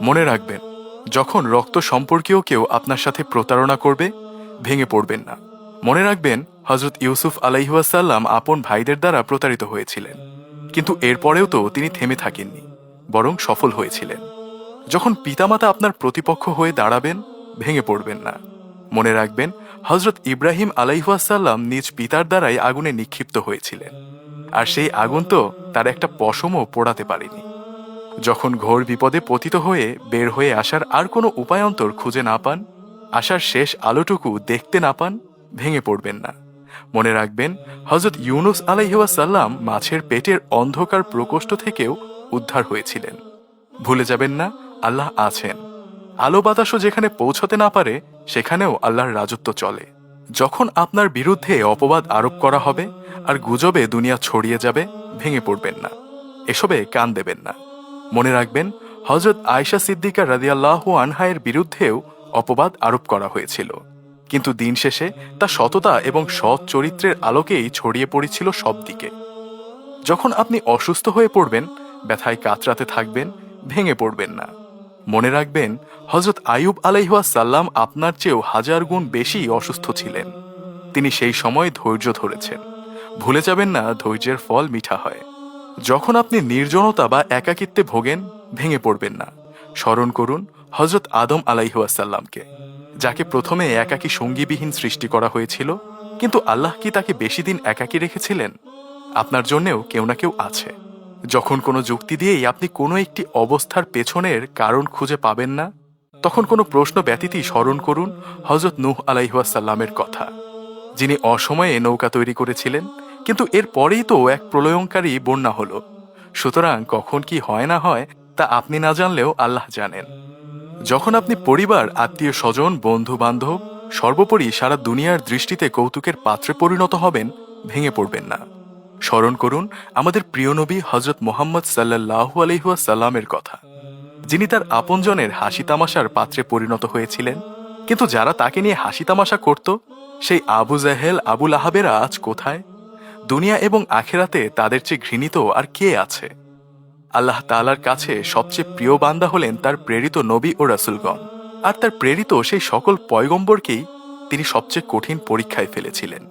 মনে রাখবেন, যখন রক্ত সম্পর্কীয় কেউ আপনার সাথে প্রতারণা করবে, ভেঙে পড়বেন না। মনে রাখবেন হজরত ইউসুফ আলাইহাসাল্লাম আপন ভাইদের দ্বারা প্রতারিত হয়েছিলেন। কিন্তু এরপরেও তো তিনি থেমে থাকেননি, বরং সফল হয়েছিলেন। যখন পিতামাতা আপনার প্রতিপক্ষ হয়ে দাঁড়াবেন, ভেঙে পড়বেন না। মনে রাখবেন হজরত ইব্রাহিম আলাইহাসাল্লাম নিজ পিতার দ্বারাই আগুনে নিক্ষিপ্ত হয়েছিলেন। আর সেই আগুন তো তার একটা পশমও পোড়াতে পারেনি। যখন ঘোর বিপদে পতিত হয়ে বের হয়ে আসার আর কোনো উপায়ন্তর খুঁজে না পান, আসার শেষ আলোটুকু দেখতে না পান, ভেঙে পড়বেন না। মনে রাখবেন হজরত ইউনুস আলাইহাসাল্লাম মাছের পেটের অন্ধকার প্রকোষ্ঠ থেকেও উদ্ধার হয়েছিলেন। ভুলে যাবেন না, আল্লাহ আছেন। আলো বাতাসও যেখানে পৌঁছতে না পারে, সেখানেও আল্লাহর রাজত্ব চলে। যখন আপনার বিরুদ্ধে অপবাদ আরোপ করা হবে, আর গুজবে দুনিয়া ছড়িয়ে যাবে, ভেঙে পড়বেন না। এসবে কান দেবেন না। মনে রাখবেন হজরত আয়সা সিদ্দিকা রাদিয়াল্লাহু আনহায়ের বিরুদ্ধেও অপবাদ আরোপ করা হয়েছিল। কিন্তু দিন শেষে তা সততা এবং সৎ চরিত্রের আলোকেই ছড়িয়ে পড়েছিল সব দিকে যখন আপনি অসুস্থ হয়ে পড়বেন, ব্যথায় কাতরাতে থাকবেন, ভেঙে পড়বেন না। মনে রাখবেন হজরত আয়ুব আলাইহাসাল্লাম আপনার চেয়েও হাজার গুণ বেশি অসুস্থ ছিলেন। তিনি সেই সময় ধৈর্য ধরেছেন। ভুলে যাবেন না, ধৈর্যের ফল মিঠা হয়। যখন আপনি নির্জনতা বা একাকিত্বে ভোগেন, ভেঙে পড়বেন না। স্মরণ করুন হজরত আদম আলাইহাসাল্লামকে যাকে প্রথমে একাকী সঙ্গীবিহীন সৃষ্টি করা হয়েছিল, কিন্তু আল্লাহ কি তাকে বেশি দিন একাকী রেখেছিলেন? আপনার জন্যেও কেউ না কেউ আছে। যখন কোনো যুক্তি দিয়েই আপনি কোনো একটি অবস্থার পেছনের কারণ খুঁজে পাবেন না, তখন কোনো প্রশ্ন ব্যতীতই স্মরণ করুন হজরত নূহ আলাইহাসাল্লামের কথা, যিনি অসময়ে নৌকা তৈরি করেছিলেন কিন্তু এর পরেই তো এক প্রলয়ঙ্কারী বন্যা হলো। সুতরাং কখন কি হয় না হয়, তা আপনি না জানলেও আল্লাহ জানেন। যখন আপনি পরিবার, আত্মীয় স্বজন বন্ধু বান্ধব সর্বোপরি সারা দুনিয়ার দৃষ্টিতে কৌতুকের পাত্রে পরিণত হবেন, ভেঙে পড়বেন না। স্মরণ করুন, আমাদের প্রিয় নবী হজরত মোহাম্মদ সাল্লাহু আলহাসাল্লামের কথা। যিনি তার আপনজনের হাসি তামাশার পাত্রে পরিণত হয়েছিলেন। কিন্তু যারা তাকে নিয়ে হাসি তামাশা করত, সেই আবু জাহেল, আবুল আহাবেরা আজ কোথায়? দুনিয়া এবং আখেরাতে তাদের চেয়ে ঘৃণিত আর কে আছে? আল্লাহ তালার কাছে সবচেয়ে প্রিয় বান্দা হলেন তার প্রেরিত নবী ও রাসুলগণ। আর তার প্রেরিত সেই সকল পয়গম্বরকেই তিনি সবচেয়ে কঠিন পরীক্ষায় ফেলেছিলেন।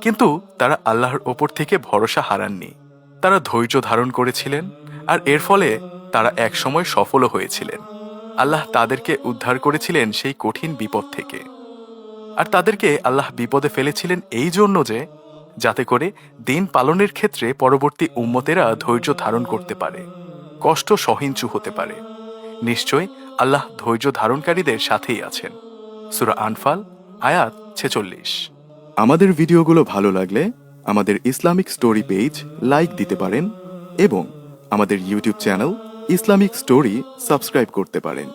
কিন্তু তারা আল্লাহর ওপর থেকে ভরসা হারাননি। তারা ধৈর্য ধারণ করেছিলেন আর এর ফলে তারা একসময় সফলও হয়েছিলেন। আল্লাহ তাদেরকে উদ্ধার করেছিলেন সেই কঠিন বিপদ থেকে। আর তাদেরকে আল্লাহ বিপদে ফেলেছিলেন এই জন্য যে যাতে করে দিন পালনের ক্ষেত্রে পরবর্তী উম্মতেরা ধৈর্য ধারণ করতে পারে। কষ্ট সহিঞ্চু হতে পারে। নিশ্চয় আল্লাহ ধৈর্য ধারণকারীদের সাথেই আছেন। সুরা আনফাল, আয়াত ছেচল্লিশ। আমাদের ভিডিওগুলো ভালো লাগলে আমাদের ইসলামিক স্টোরি পেজ লাইক দিতে পারেন এবং আমাদের YouTube channel Islamic story subscribe করতে পারেন।